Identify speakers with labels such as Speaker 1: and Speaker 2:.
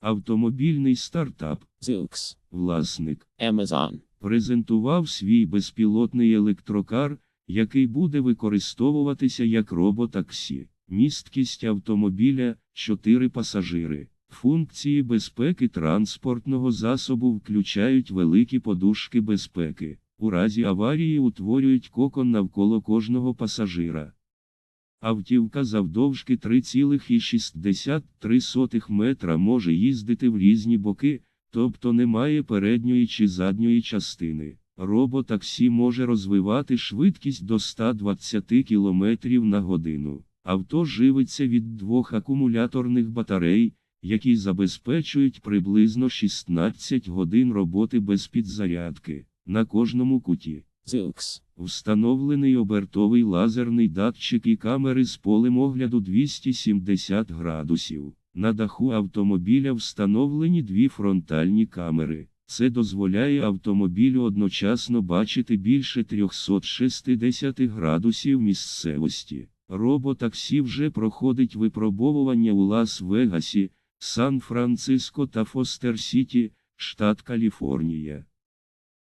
Speaker 1: Автомобільний стартап,
Speaker 2: Zoox,
Speaker 1: власник,
Speaker 2: Amazon,
Speaker 1: презентував свій безпілотний електрокар, який буде використовуватися як роботаксі. Місткість автомобіля 4 пасажири. Функції безпеки транспортного засобу включають великі подушки безпеки. У разі аварії утворюють кокон навколо кожного пасажира. Автівка завдовжки 3,63 метра може їздити в різні боки, тобто немає передньої чи задньої частини. Роботаксі може розвивати швидкість до 120 км на годину. Авто живиться від двох акумуляторних батарей, які забезпечують приблизно 16 годин роботи без підзарядки. На кожному куті
Speaker 2: Zoox,
Speaker 1: встановлений обертовий лазерний датчик і камери з полем огляду 270 градусів. На даху автомобіля встановлені дві фронтальні камери. Це дозволяє автомобілю одночасно бачити більше 360 градусів місцевості. Роботаксі вже проходить випробовування у Лас-Вегасі, Сан-Франциско та Фостер-Сіті, штат Каліфорнія.